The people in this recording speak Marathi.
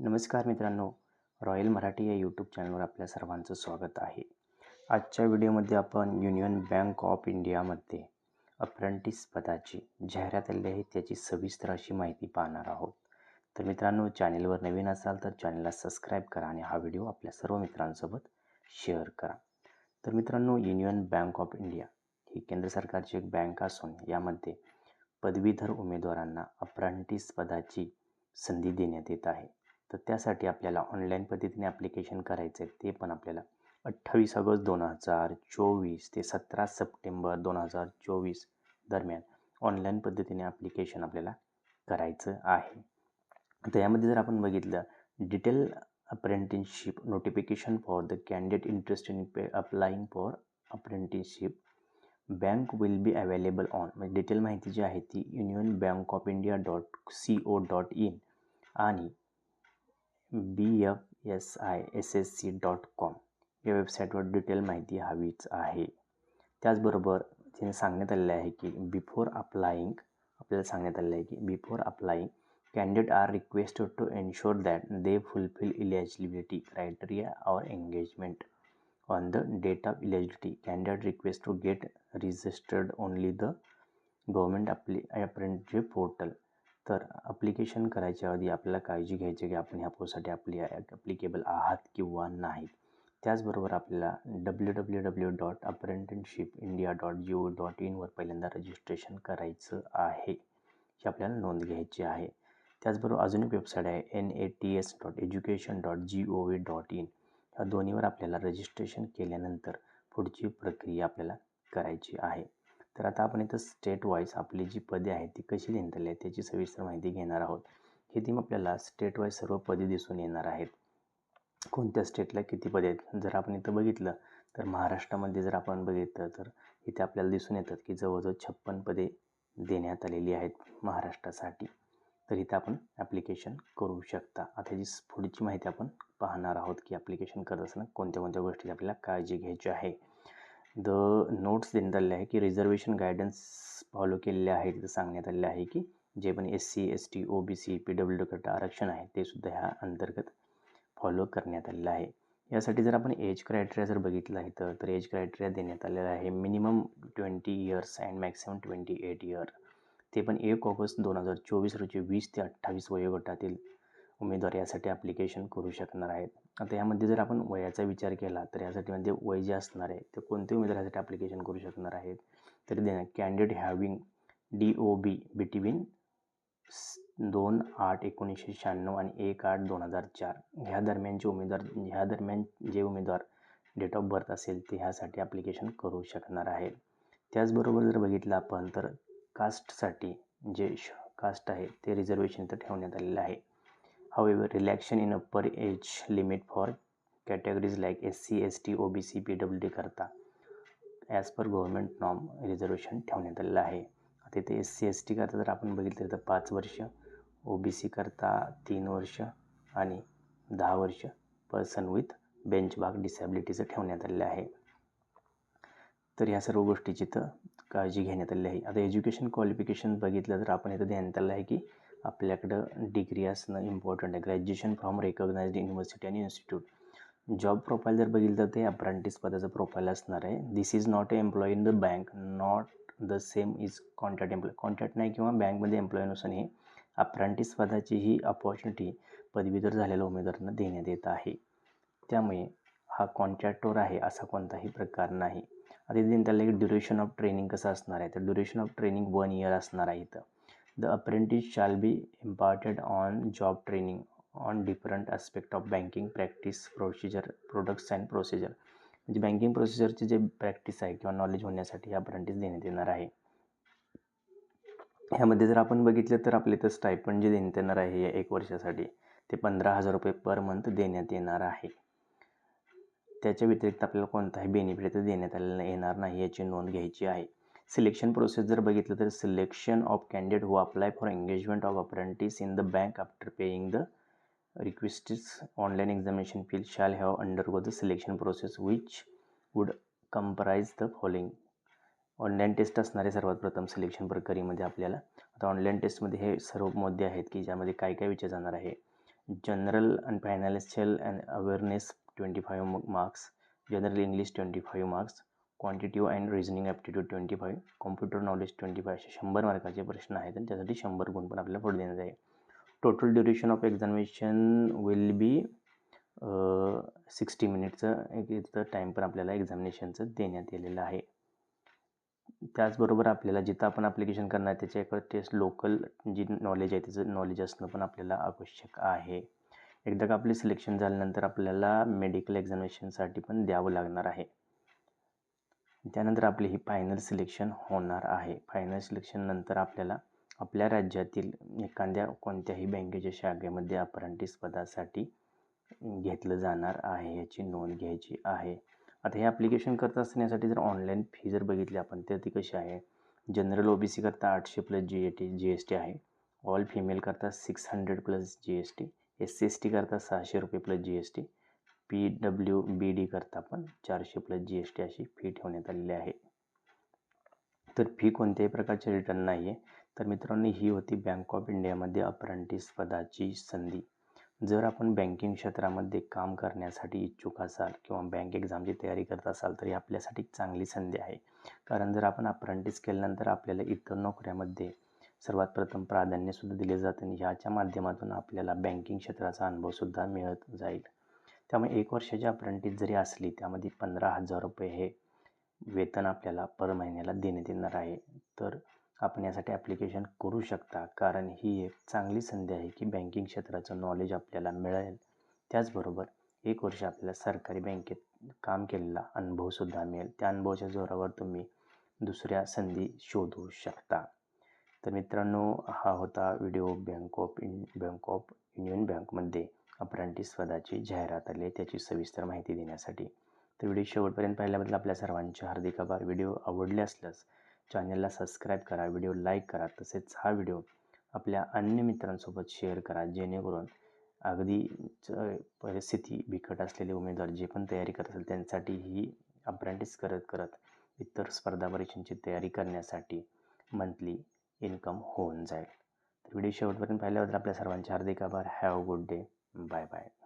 नमस्कार मित्रांनो रॉयल मराठी या यूट्यूब चॅनलवर आपल्या सर्वांचं स्वागत आहे. आजच्या व्हिडिओमध्ये आपण युनियन बँक ऑफ इंडियामध्ये अप्रेंटिस पदाची जाहिरात आलेली आहे. त्याची सविस्तर अशी माहिती पाहणार आहोत. तर मित्रांनो चॅनेलवर नवीन असाल तर चॅनलला सबस्क्राईब करा आणि हा व्हिडिओ आपल्या सर्व मित्रांसोबत शेअर करा. तर मित्रांनो युनियन बँक ऑफ इंडिया ही केंद्र सरकारची एक बँक असून यामध्ये पदवीधर उमेदवारांना अप्रेंटिस पदाची संधी देण्यात येत आहे. तर त्यासाठी आपल्याला ऑनलाईन पद्धतीने ॲप्लिकेशन करायचं आहे ते पण आपल्याला अठ्ठावीस ऑगस्ट दोन हजार चोवीस ते सतरा सप्टेंबर दोन हजार चोवीस दरम्यान ऑनलाईन पद्धतीने ॲप्लिकेशन आपल्याला करायचं आहे. तर यामध्ये जर आपण बघितलं detail apprenticeship notification for the candidate interest in pay applying for apprenticeship bank will be available on म्हणजे डिटेल माहिती जी आहे ती Union Bank of India dot C O dot in आणि B F S I S S C dot com या वेबसाईटवर डिटेल माहिती हवीच आहे. त्याचबरोबर तिने सांगण्यात आलेलं आहे की बिफोर अप्लाईंग आपल्याला सांगण्यात आलेलं आहे की before applying candidate are requested to ensure that they fulfil eligibility criteria or engagement on the date of eligibility candidate request to get registered only the government apply apprenticeship portal तर अप्लिकेशन करायच्या आधी आपल्याला काळजी घ्यायची की आपण ह्या पोस्टसाठी आपली ॲप्लिकेबल आहात किंवा नाही त्याचबरोबर आपल्याला W W W dot apprenticeship India dot G O dot इनवर पहिल्यांदा रजिस्ट्रेशन करायचं आहे ही आपल्याला नोंद घ्यायची आहे. त्याचबरोबर अजून एक वेबसाईट आहे N A T S dot education dot G O V dot in ह्या दोन्हीवर आपल्याला रजिस्ट्रेशन केल्यानंतर पुढची प्रक्रिया आपल्याला करायची आहे. तर आता आपण इथं स्टेट वाईज आपली जी पदे आहेत ती कशी देण्यात आली आहे त्याची सविस्तर माहिती घेणार आहोत. हे ती आपल्याला स्टेट वाईज सर्व पदे दिसून येणार आहेत. कोणत्या स्टेटला किती पदे आहेत? जर आपण इथं बघितलं तर महाराष्ट्रामध्ये जर आपण बघितलं तर इथे आपल्याला दिसून येतात की जवळजवळ छप्पन पदे देण्यात आलेली आहेत महाराष्ट्रासाठी. तर इथं आपण ॲप्लिकेशन करू शकता. आता जी पुढची माहिती आपण पाहणार आहोत की ॲप्लिकेशन करत असताना कोणत्या कोणत्या गोष्टीची आपल्याला काळजी घ्यायची आहे. द नोट्स देण्यात आलेले आहे की रिझर्वेशन गायडन्स फॉलो केलेले आहे तिथं सांगण्यात आलेलं आहे की जे पण S C S T O B C P W D आरक्षण आहे ते सुद्धा ह्या अंतर्गत फॉलो करण्यात आलेलं आहे. यासाठी जर आपण एज क्रायटेरिया जर बघितलं आहे तर तर एज क्रायटेरिया देण्यात आलेला आहे minimum twenty years and maximum twenty eight year ते पण एक ऑगस्ट दोन हजार चोवीस रोजी वीस ते अठ्ठावीस वयोगटातील उमेदवार यासाठी ॲप्लिकेशन करू शकणार आहेत. आता यामध्ये जर आपण वयाचा विचार केला तर यासाठी म्हणजे वय जे असणार आहे ते कोणते उमेदवार यासाठी ॲप्लिकेशन करू शकणार आहेत? तरी देणार candidate having D O B between दोन आठ एकोणीसशे शहाण्णव आणि एक आठ दोन हजार चार. ह्या दरम्यानचे उमेदवार ह्या दरम्यान जे उमेदवार डेट ऑफ बर्थ असेल ते ह्यासाठी ॲप्लिकेशन करू शकणार आहे त्याचबरोबर जर बघितलं आपण तर कास्टसाठी जे कास्ट आहे ते रिझर्वेशन तर ठेवण्यात आलेलं आहे. However, relaxation in upper age limit for categories like SC, ST, OBC, PWD करता. As per government norm reservation ठेवण्यात आलेलं आहे. आता इथे एस सी एस टी करता जर आपण बघितलं तर पाच वर्ष ओ बी सी करता तीन वर्ष आणि दहा वर्ष पर्सन विथ बेंच भाग डिसॅबिलिटीचं ठेवण्यात आलेलं आहे. तर ह्या सर्व गोष्टीची तर काळजी घेण्यात आलेली आहे. आता एज्युकेशन क्वालिफिकेशन बघितलं तर आपण इथं ध्यानात आलं आहे की आपल्याकडं डिग्री असणं इम्पॉर्टंट आहे. ग्रॅज्युएशन फ्रॉम रेकॉग्नाइज्ड युनिव्हर्सिटी आणि इन्स्टिट्यूट जॉब प्रोफाईल जर बघितलं तर ते अप्रेंटिस पदाचं प्रोफाईल असणार आहे. This is not a employee in the bank not the same is contract employ contract नाही किंवा बँकमध्ये एम्प्लॉई नसून हे अप्रेंटिस पदाची ही अपॉर्च्युनिटी पदवीधर झालेल्या उमेदवारांना देण्यात येत आहे. त्यामुळे हा कॉन्ट्रॅक्टवर आहे असा कोणताही प्रकार नाही. आता त्याला एक ड्युरेशन ऑफ ट्रेनिंग कसं असणार आहे? तर duration of training one year असणार आहे इथं. The apprentice shall be imparted on job training on different aspect of banking practice procedure products and procedure. म्हणजे बँकिंग प्रोसिजरचे जे प्रॅक्टिस आहे किंवा नॉलेज होण्यासाठी अप्रेंटिस देण्यात येणार आहे. ह्यामध्ये जर आपण बघितलं तर आपले तर स्टायपंड जे देण्यात येणार आहे या एक वर्षासाठी ते पंधरा हजार रुपये पर मंथ देण्यात येणार आहे. त्याच्या व्यतिरिक्त आपल्याला कोणताही बेनिफिट देण्यात आलेला येणार नाही याची नोंद घ्यायची आहे. सिलेक्शन प्रोसेस जर बघितलं तर selection of candidate who apply for engagement of apprentice in the bank after paying the requisite online examination feel shall have undergo the selection process which would comprise the following. Online test असणारे सर्वात प्रथम सिलेक्शन प्रक्रियेमध्ये आपल्याला आता ऑनलाईन टेस्टमध्ये हे सर्व मुद्दे आहेत की ज्यामध्ये काय काय विचार जाणार आहे. General and financial and awareness twenty five marks general English twenty five marks quantitative and reasoning aptitude twenty five computer knowledge twenty five असे शंभर मार्काचे प्रश्न आहेत आणि त्यासाठी शंभर गुण पण आपल्याला पुढे देण्यात आहे. Total duration of examination will be sixty मिनिटचं एक इथं टाईम पण आपल्याला एक्झामिनेशनचं देण्यात आलेलं आहे. त्याचबरोबर आपल्याला जिथं आपण ॲप्लिकेशन करणार त्याच्या एक टेस्ट लोकल जी नॉलेज आहे त्याचं नॉलेज असणं पण आपल्याला आवश्यक आहे. एकदा का आपले सिलेक्शन झाल्यानंतर आपल्याला मेडिकल एक्झामिनेशनसाठी पण द्यावं लागणार आहे. त्यानंतर आपली ही फायनल सिलेक्शन होणार आहे. फायनल सिलेक्शननंतर आपल्याला आपल्या राज्यातील एखाद्या कोणत्याही बँकेच्या शाखेमध्ये अप्रेंटिस पदासाठी घेतलं जाणार आहे याची नोंद घ्यायची आहे. आता हे ॲप्लिकेशन करत असण्यासाठी जर ऑनलाईन फी जर बघितली आपण तर ती कशी आहे? जनरल ओ बी सी करता आठशे plus G A T G S T आहे. ऑल फिमेल करता six hundred plus G S T S C S T करता सहाशे रुपये plus G S T P W B D करता पण चारशे प्लस जी एस टी अशी फी ठेवण्यात आलेली आहे. तर फी कोणत्याही प्रकारचे रिटर्न नाही आहे तर मित्रांनो ही होती बँक ऑफ इंडियामध्ये अप्रेंटिस पदाची संधी. जर आपण बँकिंग क्षेत्रामध्ये काम करण्यासाठी इच्छुक असाल किंवा बँक एक्झामची तयारी करत असाल तर ही आपल्यासाठी चांगली संधी आहे. कारण जर आपण अप्रेंटिस केल्यानंतर आपल्याला इतर नोकऱ्यामध्ये सर्वात प्रथम प्राधान्यसुद्धा दिले जातं आणि ह्याच्या माध्यमातून आपल्याला बँकिंग क्षेत्राचा अनुभवसुद्धा मिळत जाईल. त्यामुळे एक वर्षाची अप्रेंटिस जरी असली त्यामध्ये पंधरा हजार रुपये हे वेतन आपल्याला पर महिन्याला देण्यात येणार आहे. तर आपण यासाठी ॲप्लिकेशन करू शकता. कारण ही एक चांगली संधी आहे की बँकिंग क्षेत्राचं नॉलेज आपल्याला मिळेल. त्याचबरोबर एक वर्ष आपल्याला सरकारी बँकेत काम केलेला अनुभवसुद्धा मिळेल. त्या अनुभवाच्या जोरावर तुम्ही दुसऱ्या संधी शोधू शकता. तर मित्रांनो हा होता video bank of in bank of union बँकमध्ये अप्रेंटिस पदाची जाहिरात आली आहे त्याची सविस्तर माहिती देण्यासाठी. तर व्हिडिओ शेवटपर्यंत पाहिल्याबद्दल आपल्या सर्वांचे हार्दिक आभार. व्हिडिओ आवडले असल्यास चॅनलला सबस्क्राईब करा व्हिडिओ लाईक करा तसेच हा व्हिडिओ आपल्या अन्य मित्रांसोबत शेअर करा जेणेकरून अगदी परिस्थिती बिकट असलेले उमेदवार जे पण तयारी करत असेल त्यांसाठी ही अप्रेंटिस करत करत इतर स्पर्धा परीक्षांची तयारी करण्यासाठी मंथली इन्कम होऊन जाईल. तर व्हिडिओ शेवटपर्यंत पाहिल्याबद्दल आपल्या सर्वांचे हार्दिक आभार. Have good day. 嗯拜拜。